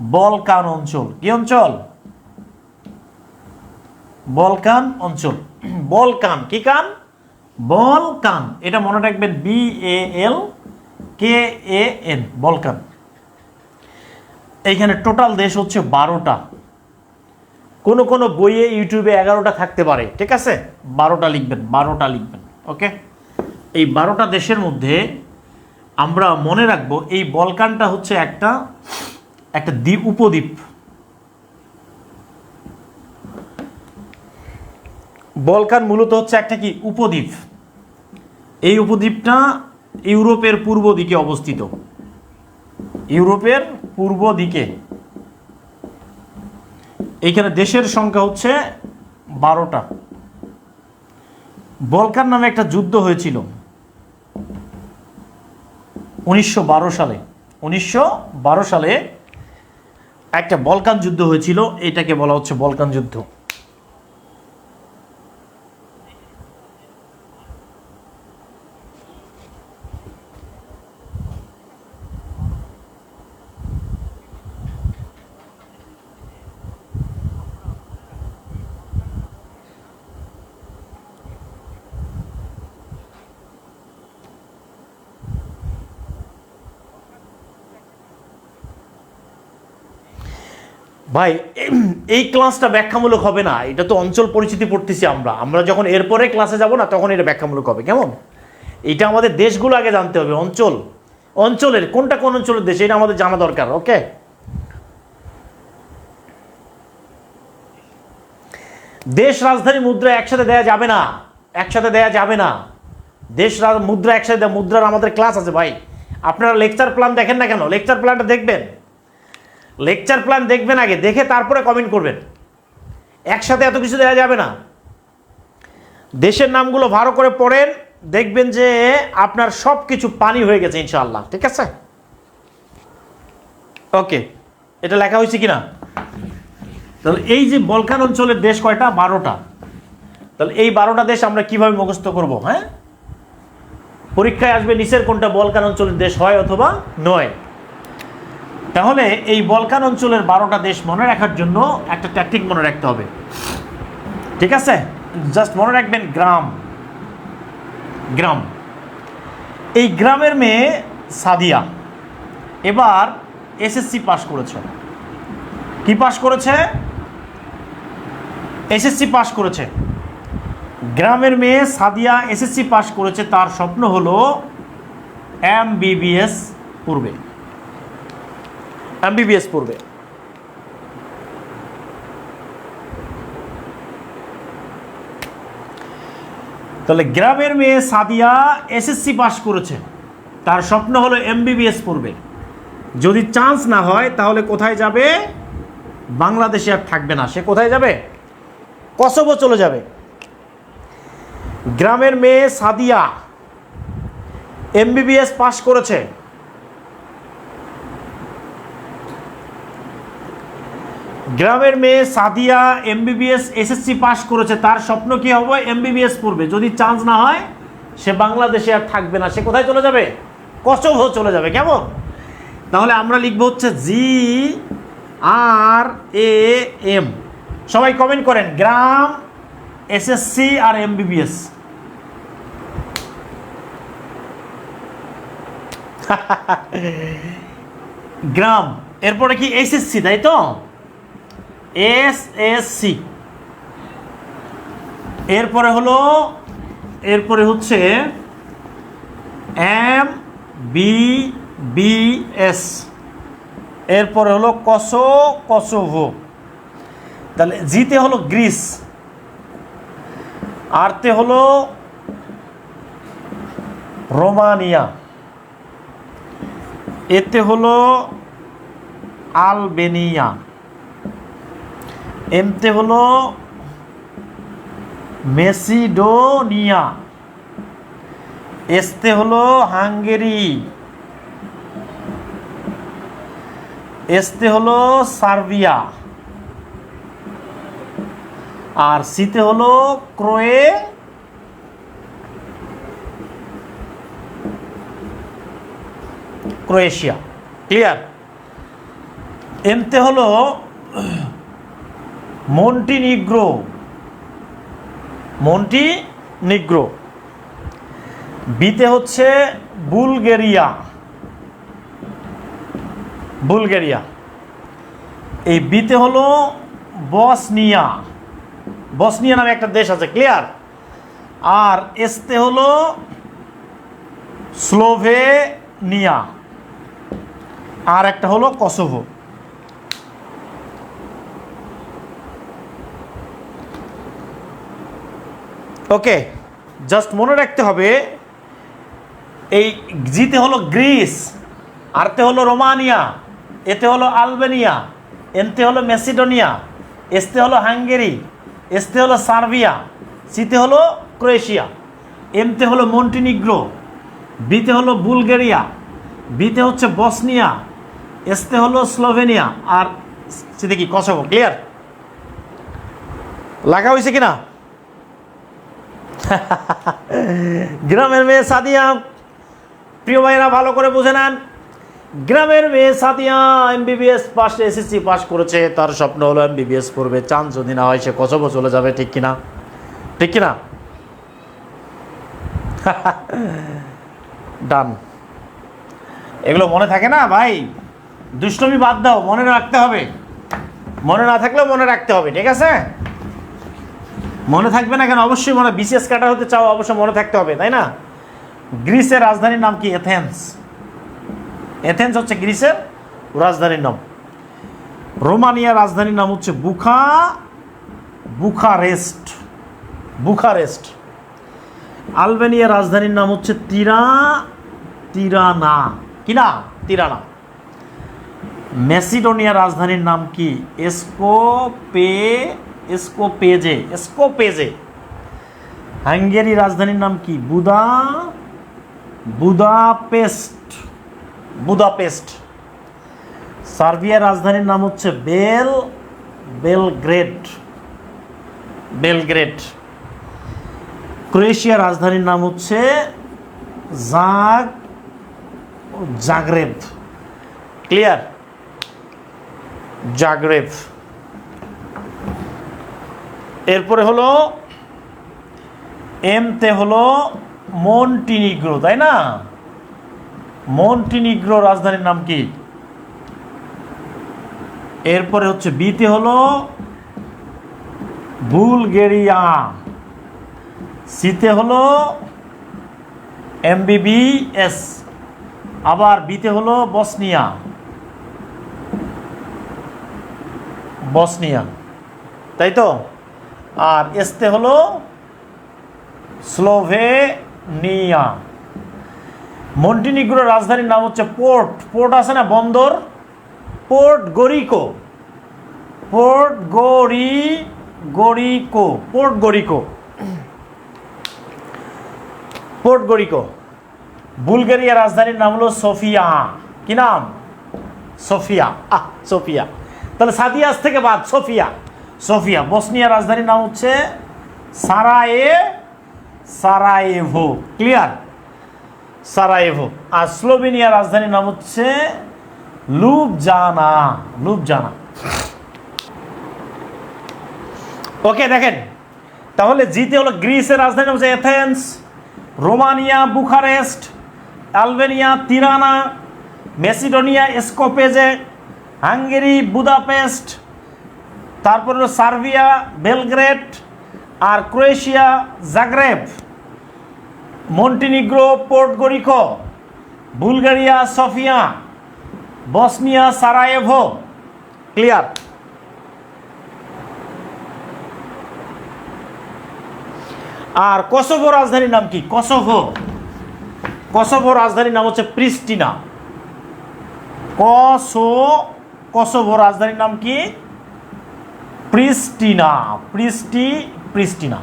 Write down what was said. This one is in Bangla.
বলকান অঞ্চল। কি অঞ্চল? বলকান অঞ্চল। বলকান কি কান? বলকান এটা মনে রাখবেন B A L K A N Balkan এইখানে টোটাল দেশ হচ্ছে বারোটা। কোনো কোনো বইয়ে ইউটিউবে এগারোটা থাকতে পারে, ঠিক আছে? বারোটা লিখবেন বারোটা লিখবেন, ওকে? এই বারোটা দেশের মধ্যে আমরা মনে রাখব এই বলকানটা হচ্ছে একটা একটা দ্বীপ, উপদ্বীপ। বলকান মূলত হচ্ছে একটা কি? উপদ্বীপ। এই উপদ্বীপটা ইউরোপের পূর্ব দিকে অবস্থিত। ইউরোপের পূর্ব দিকে। এইখানে দেশের সংখ্যা হচ্ছে বারোটা। বলকান নামে একটা যুদ্ধ হয়েছিল। উনিশশো বারো সালে। উনিশশো বারো সালে একটা বলকান যুদ্ধ হয়েছিল এটাকে বলা হচ্ছে বলকান যুদ্ধ। ভাই, এই ক্লাসটা ব্যাখ্যামূলক হবে না। এটা তো অঞ্চল পরিচিতি পড়তেছি আমরা। আমরা যখন এরপরে ক্লাসে যাব না, তখন এটা ব্যাখ্যামূলক হবে। কেমন? এটা আমাদের দেশগুলো আগে জানতে হবে, অঞ্চল। অঞ্চলের, কোনটা কোন অঞ্চলের দেশ, এটা আমাদের জানা দরকার, ওকে? দেশ রাজধানী মুদ্রা একসাথে দেয়া যাবে না। একসাথে দেয়া যাবে না। দেশ মুদ্রা একসাথে মুদ্রার আমাদের ক্লাস আছে ভাই। আপনারা লেকচার প্ল্যান দেখেন না কেন? লেকচার প্ল্যানটা দেখবেন। লেকচার প্ল্যান দেখবেন আগে, দেখে তারপরে কমেন্ট করবেন। একসাথে এত কিছু দেওয়া যাবে না। দেশের নামগুলো ভালো করে পড়েন, দেখবেন যে আপনার সব কিছু পানি হয়ে গেছে ইনশাআল্লাহ, ঠিক আছে? ওকে, এটা লেখা হয়েছে কিনা? তাহলে এই যে বলকান অঞ্চলের দেশ কয়টা? বারোটা। তাহলে এই বারোটা দেশ আমরা কীভাবে মুখস্থ করব হ্যাঁ? পরীক্ষায় আসবে নিচের কোনটা বলকান অঞ্চলের দেশ হয় অথবা নয়। তাহলে এই বলকান অঞ্চলের বারোটা দেশ মনে রাখার জন্য একটা ট্যাকটিক মনে রাখতে হবে। ঠিক আছে? জাস্ট মনে রাখবেন গ্রাম। গ্রাম। এই গ্রামের মেয়ে সাদিয়া এবার এসএসসি পাশ করেছে। কি পাশ করেছে? এসএসসি পাশ করেছে। গ্রামের মেয়ে সাদিয়া এসএসসি পাশ করেছে, তার স্বপ্ন হলো এম বিবিএস পূর্বে এমবিবিএস পড়বে। তাহলে গ্রামের মেয়ে সাদিয়া এসএসসি পাস করেছে। তার স্বপ্ন হলো এমবিবিএস পড়বে। যদি চান্স না হয়, তাহলে কোথায় যাবে? বাংলাদেশে আর থাকবে না। সে কোথায় যাবে? কসবো চলে যাবে। গ্রামের মেয়ে সাদিয়া এমবিবিএস পাস করেছে। গ্রামের মেয়ে সাদিয়া এমবিবিএস এসএসসি পাশ করেছে, তার স্বপ্ন কি হবে এমবিবিএস পড়বে? যদি চান্স না হয়, সে বাংলাদেশে আর থাকবে না। সে কোথায় চলে যাবে? কচবহ চলে যাবে, কেমন? তাহলে আমরা লিখব হচ্ছে জি আর এ এম সবাই কমেন্ট করেন, গ্রাম এসএসসি আর এমবিবিএস গ্রাম, এরপরে কি এসএসসি তাই তো? এস এস সি এরপরে হলো, এরপরে হচ্ছে এম বি বি এস এরপরে হলো কসো, কসোভো। তাহলে জিতে হলো গ্রিস। আরতে হলো রোমানিয়া। এতে হলো আলবেনিয়া। এমতে হলো মেসিডোনিয়া। এসতে হলো হাঙ্গেরি। এসতে হলো সার্বিয়া। আর সিতে হলো ক্রোয়ে ক্রোয়েশিয়া। ক্লিয়ার? এমতে হলো মন্টি নিগ্রো মন্টি নিগ্রো বিতে হচ্ছে বুলগেরিয়া। বুলগেরিয়া। এই বিতে হলো বসনিয়া। বসনিয়া নামে একটা দেশ আছে, ক্লিয়ার? আর এসতে হলো স্লোভেনিয়া। আর একটা হলো কসোভো। ওকে জাস্ট মনে রাখতে হবে, এই জিতে হলো গ্রিস, আরতে হলো রোমানিয়া, এতে হলো আলবেনিয়া, এনতে হলো মেসিডোনিয়া, এসতে হলো হাঙ্গেরি, এসতে হলো সার্বিয়া, সিতে হলো ক্রোয়েশিয়া এমতে হলো মন্টিনিগ্রো, বিতে হলো বুলগেরিয়া, বিতে হচ্ছে বসনিয়া, এসতে হলো স্লোভেনিয়া, আর সিতে কি, কসোভো, ক্লিয়ার? লাগা হয়েছে কিনা? গ্রামের মেয়ে সাদিয়া, প্রিয় ভাইরা ভালো করে বুঝে নেন। গ্রামের মেয়ে Sadia MBBS pass SSC pass করেছে, তার স্বপ্ন হলো এম এমবিবিএস করবে চান্স যদি না হয়, সে কসবো চলে যাবে, ঠিক কিনা? ঠিক কিনা? ডান এগুলো মনে থাকে না, ভাই? দুষ্টমি বাদ দাও, মনে রাখতে হবে। মনে না থাকলেও মনে রাখতে হবে, ঠিক আছে? মনে থাকবে না কেন? অবশ্যই মনে বিশেষ কাটার হতে চাও, অবশ্যই মনে থাকতে হবে, তাই না? গ্রিসের রাজধানীর নাম কি? এথেন্স এথেন্স হচ্ছে গ্রিসের রাজধানীর নাম। রোমানিয়ার রাজধানীর নাম হচ্ছে বুখা বুখারেস্ট। বুখারেস্ট। আলবেনিয়ার রাজধানীর নাম হচ্ছে তিরা তিরানা। কি না? তিরানা। মেসিডোনিয়ার রাজধানীর নাম কি? এসকোপে এসকোপেজে এসকোপেজে হাঙ্গেরি রাজধানীর নাম কি? Buda, Budapest Budapest. সার্বিয়ার রাজধানীর নাম হচ্ছে বেল, বেলগ্রেড বেলগ্রেড। ক্রোয়েশিয়ার রাজধানীর নাম হচ্ছে জাগ, জাগরেব। ক্লিয়ার? জাগরেব। এরপরে হলো, এমতে হলো মন্টিনিগ্রো, তাই না? মন্টিনিগ্রো রাজধানীর নাম কি? এরপরে হচ্ছে বিতে হলো বুলগেরিয়া। সিতে হলো এমবিবিএস। আবার বিতে হলো বসনিয়া। বসনিয়া। তাই তো? আর এসতে হলো স্লোভেনিয়া। মন্টিনিগ্রোর রাজধানীর নাম হচ্ছে পোর্ট। পোর্ট আছে না বন্দর? Podgorica. Podgorica Podgorica. Podgorica. Bulgaria রাজধানীর নাম হলো সোফিয়া। কি নাম? সোফিয়া। আহ, সোফিয়া। তাহলে সাদিয়াস থেকে বাদ, সোফিয়া। সোফিয়া বসনিয়া রাজধানীর নাম হচ্ছে সারায়ে সারায়েভো ক্লিয়ার সারায়েভো আর স্লোভেনিয়া রাজধানীর নাম হচ্ছে লুবজানা লুবজানা ওকে দেখেন। তাহলে জিতে হলো গ্রিসের রাজধানী হচ্ছে Athens Romania Bucharest Albania Tirana Macedonia Skopje Hungary Budapest তারপর হলো সার্বিয়া, বেলগ্রেড আর Croatia, Zagreb, Montenegro Podgorica Bulgaria, Sofia, Bosnia, Sarajevo. Clear আর কসোভো রাজধানীর নাম কি? কসোভো। কসোভো রাজধানীর নাম হচ্ছে প্রিস্টিনা। কসো কসোভো রাজধানীর নাম কি? প্রিস্টিনা প্রিস্টি প্রিস্টিনা।